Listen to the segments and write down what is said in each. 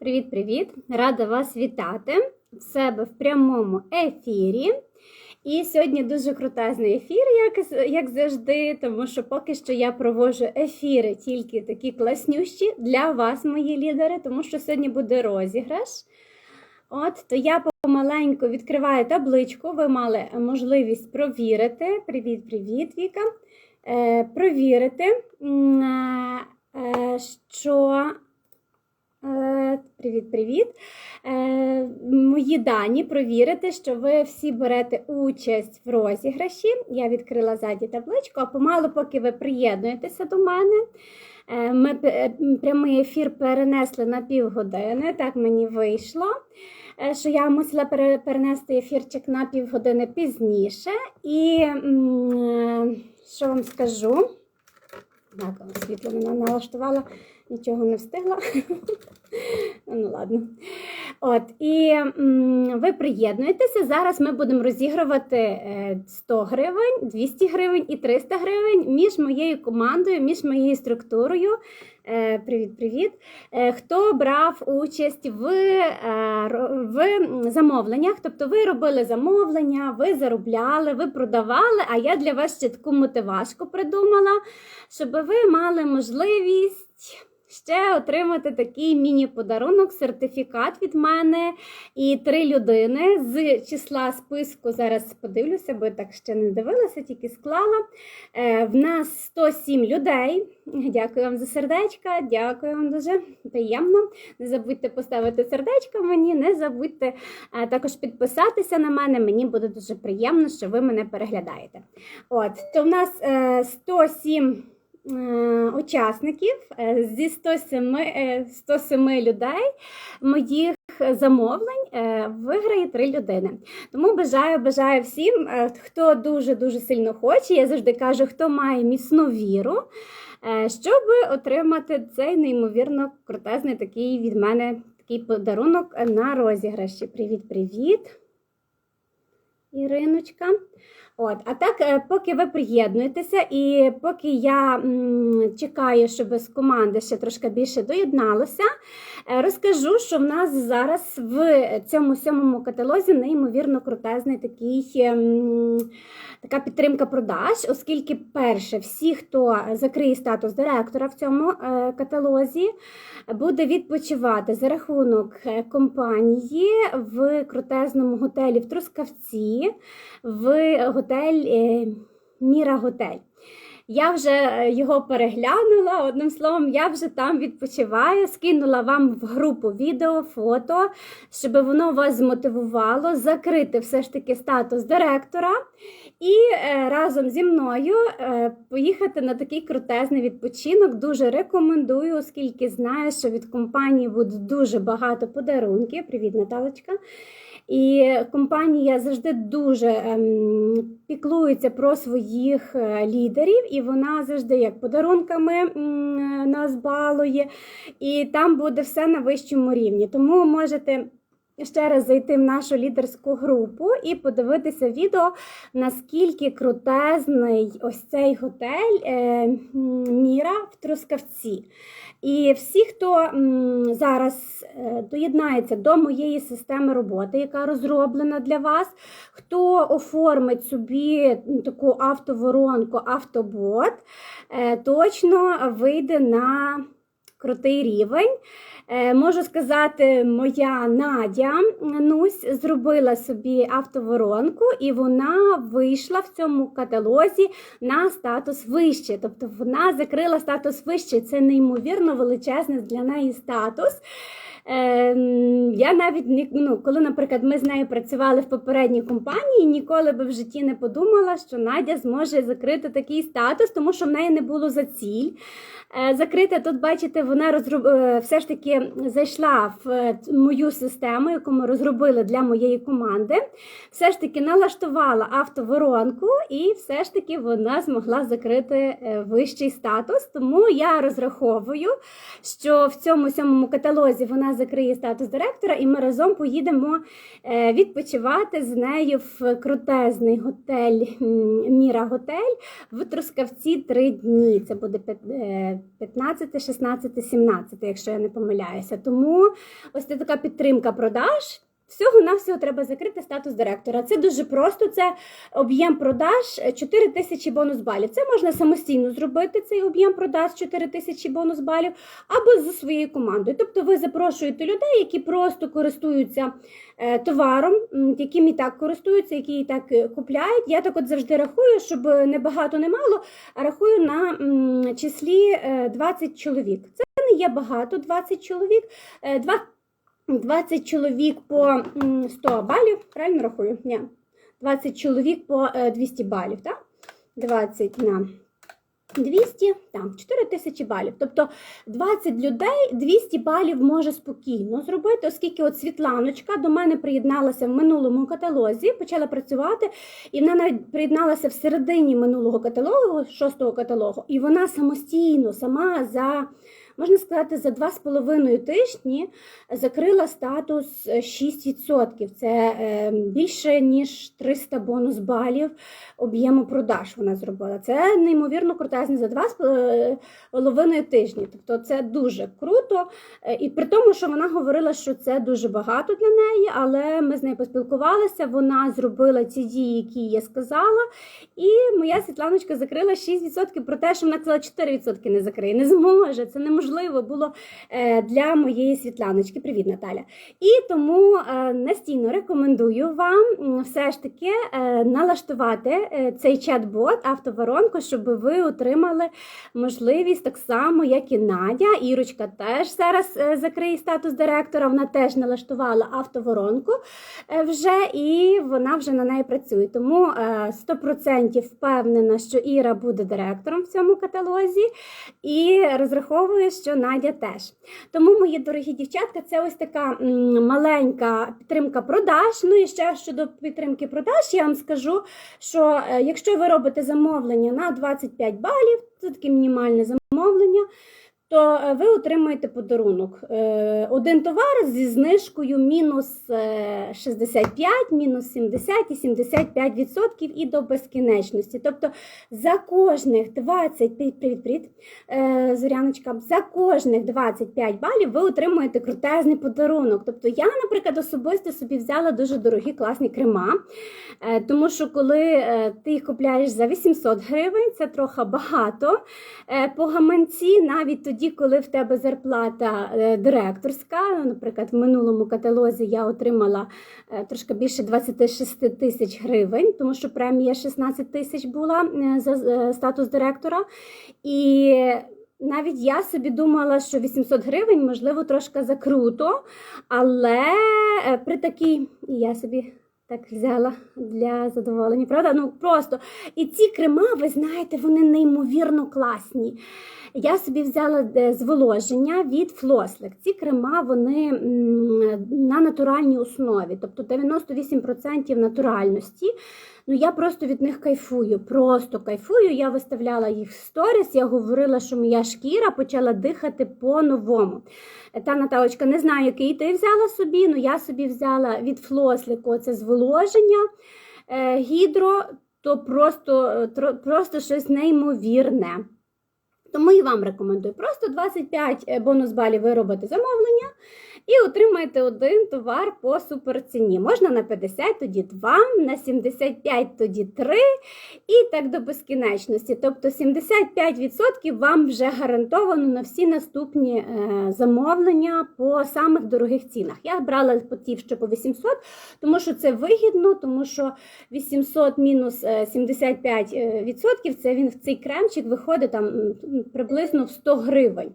Привіт-привіт! Рада вас вітати в себе в прямому ефірі. І сьогодні дуже крутезний ефір, як, як завжди, тому що поки що я проводжу ефіри тільки такі класнющі для вас, мої лідери, тому що сьогодні буде розіграш. От, то я помаленьку відкриваю табличку. Ви мали можливість провірити. Привіт-привіт, Віка. Е, провірити, е, що. Привіт-привіт. Е, мої дані провірити, що ви всі берете участь в розіграші. Я відкрила ззаді табличку, а помалу, поки ви приєднуєтеся до мене. Е, ми прямий ефір перенесли на півгодини. Так мені вийшло, е, що я мусила перенести ефірчик на півгодини пізніше. І е, що вам скажу? Так, світло мене налаштувала, нічого не встигла. ну ладно. От, і ви приєднуєтеся. Зараз ми будемо розігрувати е, 100 гривень, 200 гривень і 300 гривень між моєю командою, між моєю структурою. Е, Привіт-привіт! Е, Хто брав участь в, е, в замовленнях? Тобто ви робили замовлення, ви заробляли, ви продавали, а я для вас ще таку мотивашку придумала, щоб ви мали можливість. Ще отримати такий міні-подарунок, сертифікат від мене і три людини з числа списку. Зараз подивлюся, бо так ще не дивилася, тільки склала. Е, в нас 107 людей. Дякую вам за сердечка, дякую вам дуже приємно. Не забудьте поставити сердечко мені, не забудьте е, також підписатися на мене. Мені буде дуже приємно, що ви мене переглядаєте. От, то в нас е, 107 е, учасників е, зі 107, е, 107 людей моїх замовлень е, виграє три людини. Тому бажаю, бажаю всім, е, хто дуже дуже сильно хоче. Я завжди кажу, хто має міцну віру, е, щоб отримати цей неймовірно крутезний такий від мене такий подарунок на розіграші. Привіт, привіт, Іриночка. От, а так, е, поки ви приєднуєтеся, і поки я м, чекаю, щоб з команди ще трошки більше доєдналося, е, розкажу, що в нас зараз в цьому сьомому каталозі неймовірно крутезний такий. ем, Така підтримка продаж, оскільки перше, всі, хто закриє статус директора в цьому е, каталозі, буде відпочивати за рахунок компанії в крутезному готелі в Трускавці, в готель е, Міра Готель. Я вже е, його переглянула. Одним словом, я вже там відпочиваю. Скинула вам в групу відео, фото, щоб воно вас змотивувало закрити все ж таки статус директора і е, разом зі мною поїхати на такий крутезний відпочинок. Дуже рекомендую, оскільки знаю, що від компанії буде дуже багато подарунків. Привіт, Наталочка. І компанія завжди дуже ем, піклується про своїх е, лідерів, і вона завжди як подарунками нас балує, і там буде все на вищому рівні. Тому можете. Ще раз зайти в нашу лідерську групу і подивитися відео, наскільки крутезний ось цей готель е, Міра в Трускавці. І всі, хто зараз е, доєднається до моєї системи роботи, яка розроблена для вас, хто оформить собі таку автоворонку, автобот, е, точно вийде на крутий рівень. Е, Можу сказати, моя Надя Нусь зробила собі автоворонку, і вона вийшла в цьому каталозі на статус вище. Тобто вона закрила статус вище. Це неймовірно величезний для неї статус. Е, Я навіть ну, коли, наприклад, ми з нею працювали в попередній компанії, ніколи би в житті не подумала, що Надя зможе закрити такий статус, тому що в неї не було за Е, тут, бачите, вона розроб... е, все ж таки зайшла в е, мою систему, яку ми розробили для моєї команди. Все ж таки налаштувала автоворонку, і все ж таки вона змогла закрити вищий статус. Тому я розраховую, що в цьому сьомому каталозі вона закриє статус директора, і ми разом поїдемо відпочивати з нею в крутезний готель Міра Готель в Трускавці три дні. Це буде 15, 16, 17, якщо я не помиляюся. Тому ось це така підтримка продаж. Всього на всього треба закрити статус директора. Це дуже просто. Це об'єм продаж е, 4 тисячі бонус балів. Це можна самостійно зробити цей об'єм продаж 4 тисячі бонус балів або зі своєю командою. Тобто ви запрошуєте людей, які просто користуються е, товаром, яким і так користуються, які і так е, купляють. Я так от завжди рахую, щоб не багато, не мало, а рахую на числі е, 20 чоловік. Це не є багато, 20 чоловік. Е, Два 20 чоловік по 100 балів, правильно рахую? Ні. 20 чоловік по е, 200 балів, так? 20 на 200, там 4 тисячі балів. Тобто 20 людей 200 балів може спокійно зробити, оскільки от Світланочка до мене приєдналася в минулому каталозі, почала працювати, і вона навіть приєдналася в середині минулого каталогу, шостого каталогу, і вона самостійно, сама за. Можна сказати, за два з половиною тижні закрила статус е, 6%. Це е, більше ніж 300 бонус балів об'єму продаж вона зробила. Це неймовірно крутезне за два з е, половиною тижні. Тобто це дуже круто. Е, І при тому, що вона говорила, що це дуже багато для неї, але ми з нею поспілкувалися. Вона зробила ці дії, які я сказала. І моя Світланочка закрила 6% про те, що вона казала 4% не закриє. Не зможе. Це неможливо було е, для моєї Світланочки. Привіт, Наталя. І тому е, настійно рекомендую вам все ж таки е, налаштувати цей чат-бот автоворонку, щоб ви отримали можливість так само, як і Надя. Ірочка теж зараз закриє статус директора. Вона теж налаштувала автоворонку вже, і вона вже на неї працює. Тому е, 100% впевнена, що Іра буде директором в цьому каталозі, і що Надя теж. Тому, мої дорогі дівчатка, це ось така маленька підтримка продаж. Ну і ще щодо підтримки продаж, я вам скажу, що е, якщо ви робите замовлення на 25 балів, це таке мінімальне замовлення. То е, ви отримаєте подарунок. Е, Один товар зі знижкою мінус е, 65, мінус 70 і 75% і до безкінечності. Тобто за кожних 20, привіт, привіт, привіт, е, Зоряночка, за кожних 25 балів ви отримуєте крутезний подарунок. Тобто я, наприклад, особисто собі взяла дуже дорогі класні крема, е, тому що коли е, ти їх купляєш за 800 гривень, це трохи багато. Е, По гаманці, навіть тоді, коли в тебе зарплата е, директорська, наприклад, в минулому каталозі я отримала е, трошки більше 26 тисяч гривень, тому що премія 16 тисяч була е, за статус директора. І навіть я собі думала, що 800 гривень, можливо, трошки закруто, але при такій, я собі так взяла для задоволення, правда? Ну просто. І ці крема, ви знаєте, вони неймовірно класні. Я собі взяла е, зволоження від Флослик. Ці крема вони на натуральній основі, тобто 98% натуральності. Ну я просто від них кайфую, просто кайфую. Я виставляла їх в сторіс, я говорила, що моя шкіра почала дихати по-новому. Та Наталочка, не знаю, який ти взяла собі, але я собі взяла від Флослику це зволоження е, гідро, то просто, е, просто щось неймовірне. Тому і вам рекомендую. Просто 25 е, бонус балів ви робите замовлення і отримаєте один товар по суперціні. Можна на 50, тоді 2, на 75, тоді 3 і так до безкінечності. Тобто 75% вам вже гарантовано на всі наступні е, замовлення по самих дорогих цінах. Я брала по ті, що по 800, тому що це вигідно, тому що 800 мінус е, 75% е, це він в цей кремчик виходить там приблизно в 100 гривень.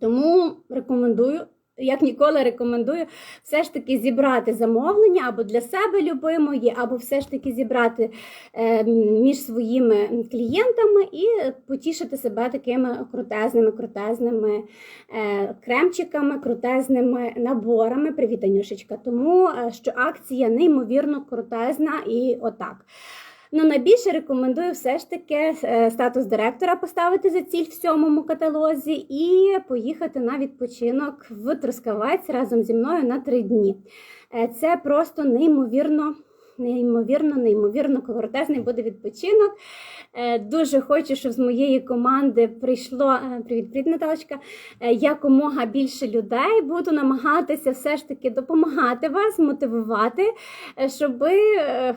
Тому рекомендую. Як ніколи рекомендую все ж таки зібрати замовлення або для себе любимої, або все ж таки зібрати е, між своїми клієнтами і потішити себе такими крутезними, крутезними е, кремчиками, крутезними наборами. Привіт, Анюшечка. Тому е, що акція неймовірно крутезна і отак. Ну, найбільше рекомендую все ж таки е, статус директора поставити за ціль в сьомому каталозі і поїхати на відпочинок в Трускавець разом зі мною на три дні. Е, Це просто неймовірно неймовірно, неймовірно крутезний буде відпочинок. Е, Дуже хочу, щоб з моєї команди прийшло е, привіт, привіт, Наталочка. е, Якомога більше людей. Буду намагатися все ж таки допомагати вас, мотивувати, щоб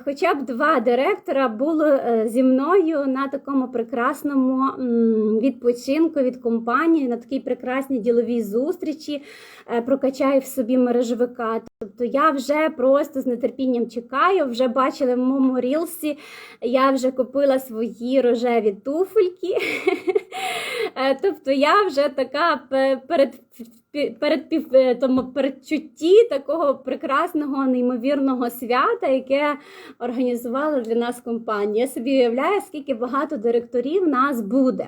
хоча б два директора були зі мною на такому прекрасному відпочинку від компанії, на такій прекрасній діловій зустрічі. Прокачаю в собі мережевика. Тобто я вже просто з нетерпінням чекаю, вже бачили в моєму рілсі, я вже купила свої рожеві туфельки. Е, Тобто я вже така пе- перед, перед, е, тому передчутті такого прекрасного, неймовірного свята, яке організувала для нас компанія. Я собі уявляю, скільки багато директорів нас буде.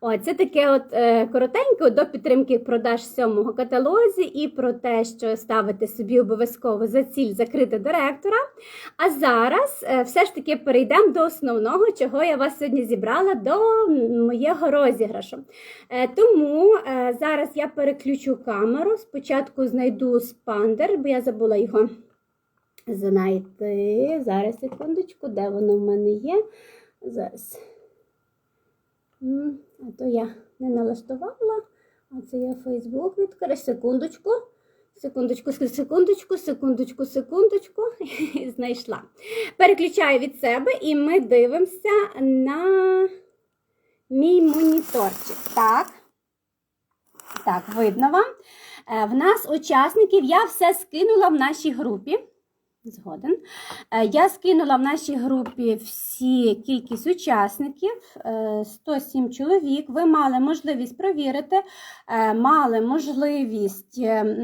О, це таке от е, коротенько до підтримки продаж сьомого каталозі і про те, що ставити собі обов'язково за ціль закрити директора. А зараз е, все ж таки перейдемо до основного, чого я вас сьогодні зібрала, до моєго розіграшу. Е, тому е, зараз я переключу камеру. Спочатку знайду спандер, бо я забула його знайти. Зараз секундочку, де воно в мене є. Зараз. А то я не налаштувала. А це я Фейсбук відкрию. Секундочку. Секундочку, секундочку, секундочку, секундочку. І Знайшла. Переключаю від себе і ми дивимося на мій моніторчик. Так. Так, видно вам. Е, В нас учасників я все скинула в нашій групі. Згоден. Е, Я скинула в нашій групі всі кількість учасників, е, 107 чоловік. Ви мали можливість провірити, е, мали можливість е,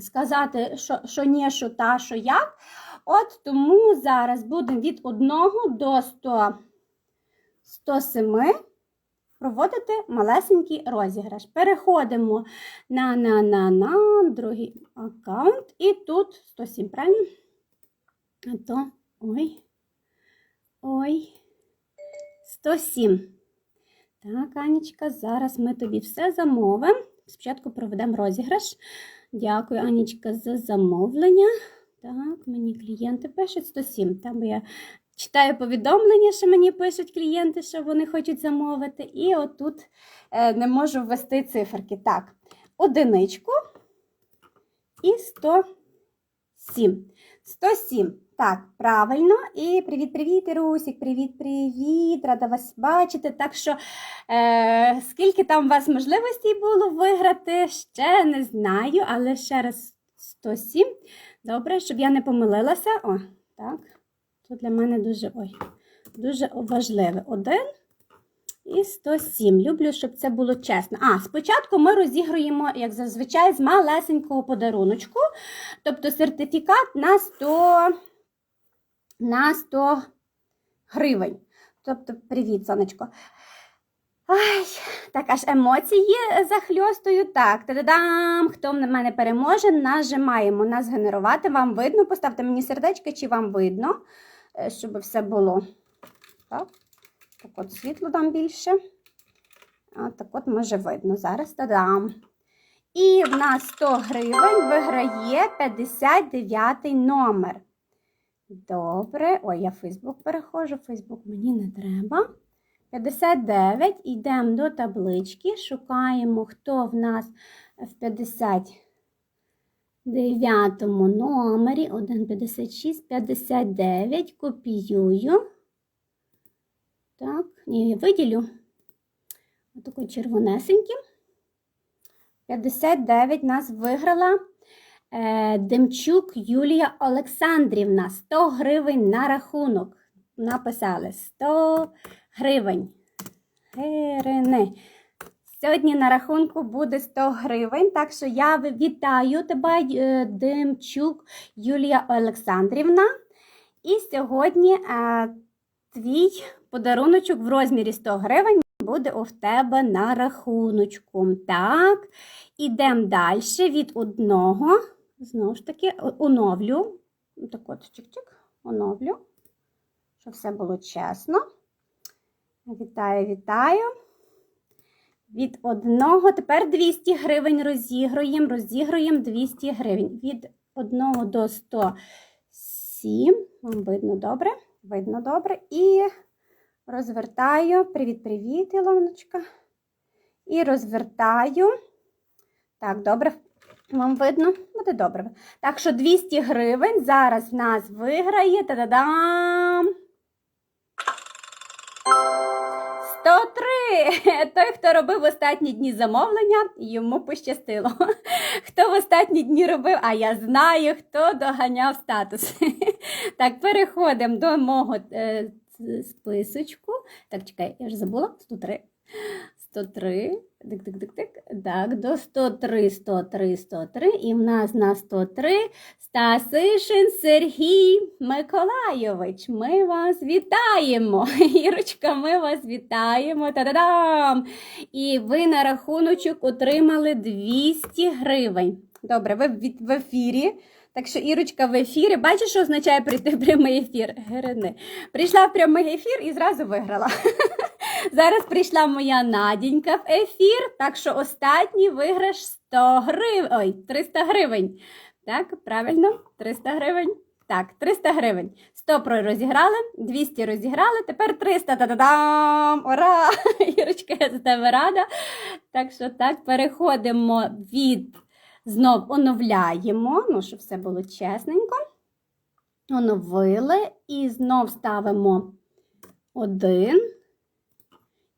сказати, що, що ні, що та, що як. От тому зараз будемо від 1 до 100, 107 проводити малесенький розіграш. Переходимо на, на, на, на другий аккаунт. І тут 107, правильно? А то ой. Ой. 107. Так, Анічка, зараз ми тобі все замовимо. Спочатку проведемо розіграш. Дякую, Анічка, за замовлення. Так, мені клієнти пишуть 107. Там я читаю повідомлення, що мені пишуть клієнти, що вони хочуть замовити. І отут е, не можу ввести циферки. Так, одиничку і 107. 107. Так, правильно. І привіт-привіт, Ірусік, привіт-привіт. Рада вас бачити. Так що, е, скільки там у вас можливостей було виграти, ще не знаю, але ще раз 107. Добре, щоб я не помилилася. О, так. Це для мене дуже ой, дуже важливе. Один і 107. Люблю, щоб це було чесно. А, спочатку ми розігруємо, як зазвичай, з малесенького подаруночку. Тобто сертифікат на 100, на 100 гривень. Тобто, привіт, сонечко. Ай, так аж емоції захльостую. Так, та-да-дам! Хто на мене переможе, нажимаємо на згенерувати. Вам видно? Поставте мені сердечко, чи вам видно, е, щоб все було. Так, так от світло дам більше. А так от може видно. Зараз та-дам. І в нас 100 гривень виграє 59 номер. Добре. Ой, я Фейсбук переходжу. Фейсбук мені не треба. 59. Йдемо до таблички. Шукаємо, хто в нас в 59 номері. 1,56, 59. Копіюю. Так, ні, виділю. Отаку червонесеньким. 59 нас виграла Демчук Юлія Олександрівна. 100 гривень на рахунок. Написали 100 гривень. Гривни. Сьогодні на рахунку буде 100 гривень. Так що я вітаю тебе, е, Демчук Юлія Олександрівна. І сьогодні е, твій подаруночок в розмірі 100 гривень буде у тебе на рахуночку. Так, ідемо далі від одного. Знову ж таки, оновлю. Так от, чик-чик, оновлю, щоб все було чесно. Вітаю, вітаю. Від одного, тепер 200 гривень розігруємо, розігруємо 200 гривень. Від 1 до 107. Вам видно добре? Видно добре. І розвертаю. Привіт-привіт, Ілоночка. І розвертаю. Так, добре. Вам видно? Буде добре. Так що 200 гривень зараз в нас виграє. Та-да-дам! 103! Той, хто робив останні дні замовлення, йому пощастило. Хто в останні дні робив, а я знаю, хто доганяв статус. Так, переходимо до мого е, списочку. Так, чекай, я ж забула 103. 103. Тик-тик-тик-тик. Так, до 103, 103, 103. І в нас на 103 Стасишин Сергій Миколайович. Ми вас вітаємо. Ірочка, ми вас вітаємо. Та-да-дам! І ви на рахуночок отримали 200 гривень. Добре, ви в ефірі. Так що Ірочка в ефірі. Бачиш, що означає прийти в прямий ефір? Герини. Прийшла в прямий ефір і зразу виграла. Зараз прийшла моя Надінька в ефір, так що останній виграш 100 гривень. Ой, 300 гривень. Так, правильно? 300 гривень. Так, 300 гривень. 100 про розіграли, 200 розіграли, тепер 300. Та-да-дам! Ура! Ірочка, я за тебе рада. Так що так, переходимо від знов оновляємо, ну, щоб все було чесненько. Оновили і знов ставимо 1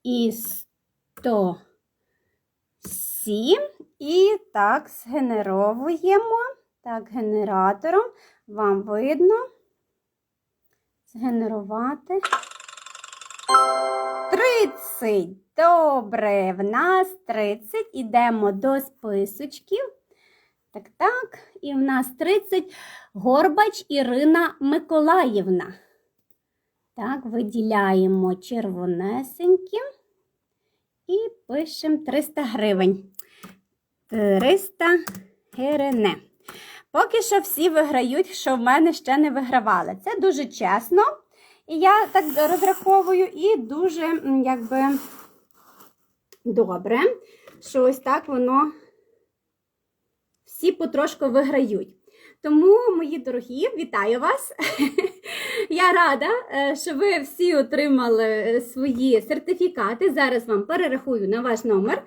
і 107. І так, згенеровуємо. Так, генератором. Вам видно. Згенерувати. 30. Добре, в нас 30. Ідемо до списочків. Так, так. І в нас 30. Горбач Ірина Миколаївна. Так, виділяємо червонесенькі і пишемо 300 гривень. 300 гривень. Поки що всі виграють, що в мене ще не вигравали. Це дуже чесно. І я так розраховую, і дуже, якби, добре, що ось так воно всі потрошку виграють. Тому, мої дорогі, вітаю вас! Я рада, е, що ви всі отримали е, свої сертифікати. Зараз вам перерахую на ваш номер.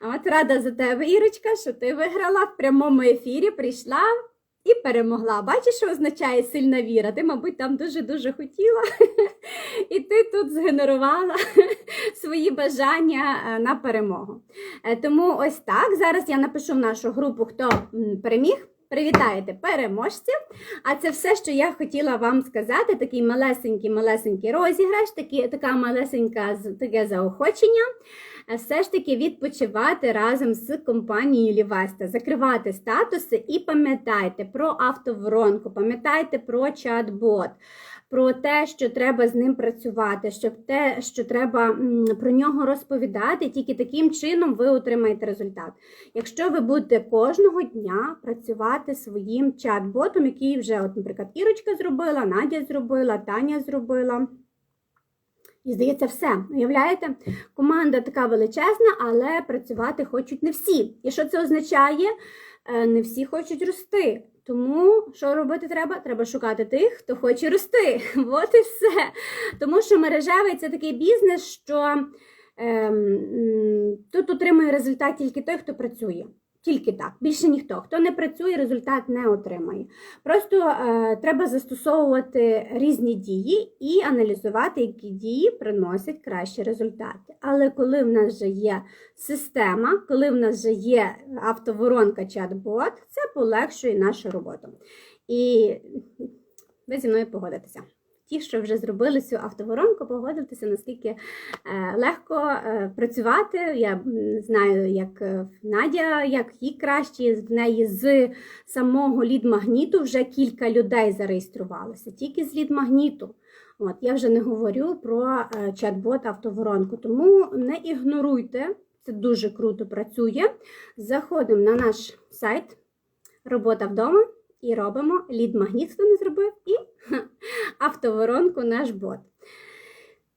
От рада за тебе, Ірочка, що ти виграла в прямому ефірі, прийшла і перемогла. Бачиш, що означає сильна віра? Ти, мабуть, там дуже-дуже хотіла. І ти тут згенерувала свої бажання е, на перемогу. Е, Тому ось так. Зараз я напишу в нашу групу, хто переміг. Привітаєте переможців! А це все, що я хотіла вам сказати. Такий малесенький, малесенький розіграш, такі, така малесенька таке заохочення. Все ж таки відпочивати разом з компанією Лівеста, закривати статуси і пам'ятайте про автоворонку, пам'ятайте про чат-бот. Про те, що треба з ним працювати, щоб те, що треба про нього розповідати, тільки таким чином ви отримаєте результат. Якщо ви будете кожного дня працювати своїм чат-ботом, який вже, от, наприклад, Ірочка зробила, Надя зробила, Таня зробила. І здається, все. Уявляєте? Команда така величезна, але працювати хочуть не всі. І що це означає? Е, Не всі хочуть рости. Тому що робити треба? Треба шукати тих, хто хоче рости. От і все. Тому що мережевий це такий бізнес, що ем, тут отримує результат тільки той, хто працює. Тільки так, більше ніхто. Хто не працює, результат не отримає. Просто е, треба застосовувати різні дії і аналізувати, які дії приносять кращі результати. Але коли в нас вже є система, коли в нас вже є автоворонка чат-бот, це полегшує нашу роботу. І ви зі мною погодитеся. Ті, що вже зробили цю автоворонку, погодитися, наскільки е, легко е, працювати. Я знаю, як е, Надя, як їй краще, в неї з самого лід-магніту вже кілька людей зареєструвалося, тільки з лід-магніту. От, я вже не говорю про чат-бот автоворонку, тому не ігноруйте, це дуже круто працює. Заходимо на наш сайт Робота вдома і робимо лід-магніт, хто не зробив, і ха, автоворонку наш бот.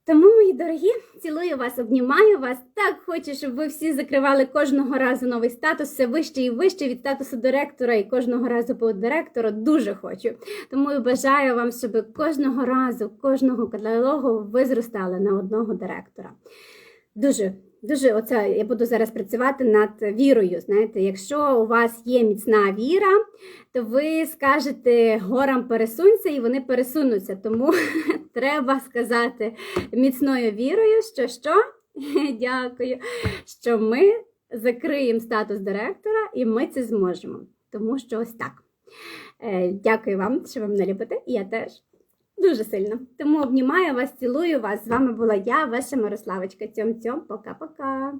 Тому, мої дорогі, цілую вас, обнімаю вас. Так хочу, щоб ви всі закривали кожного разу новий статус, все вище і вище від статусу директора і кожного разу по директору. Дуже хочу. Тому і бажаю вам, щоб кожного разу, кожного каталогу ви зростали на одного директора. Дуже. Дуже оце я буду зараз працювати над вірою. Знаєте, якщо у вас є міцна віра, то ви скажете горам пересунься, і вони пересунуться. Тому треба сказати міцною вірою, що що? Дякую, що ми закриємо статус директора, і ми це зможемо. Тому що ось так. Е, Дякую вам, що ви мене любите, і я теж. Дуже сильно. Тому обнімаю вас, цілую вас. З вами була я, ваша Мирославочка. Цьом-цьом, пока-пока.